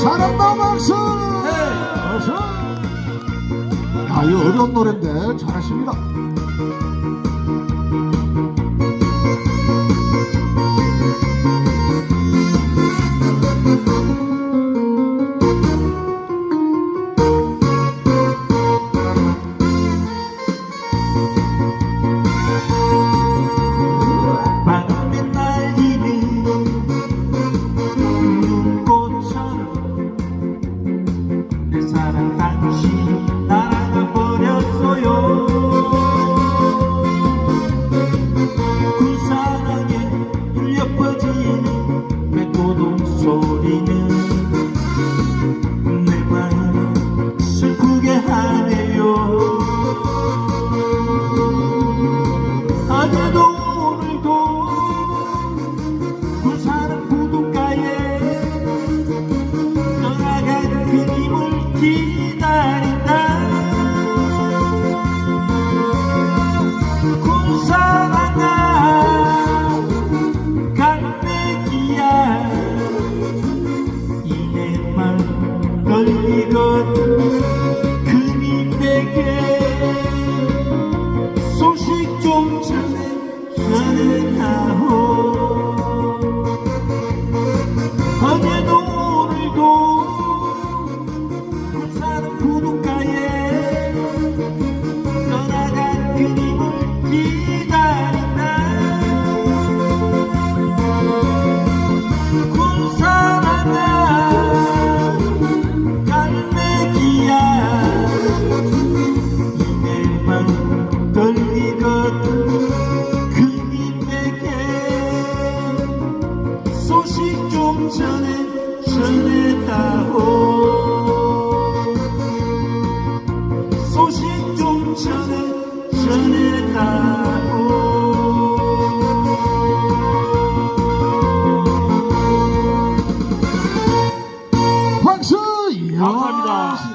잘한다 박수! 네. 아, 이 어려운 노래인데 잘하십니다. 이건 그립에게 소식 좀 전해. 아직 좀 전에 전해다오. 소식 좀 전에 전해다오.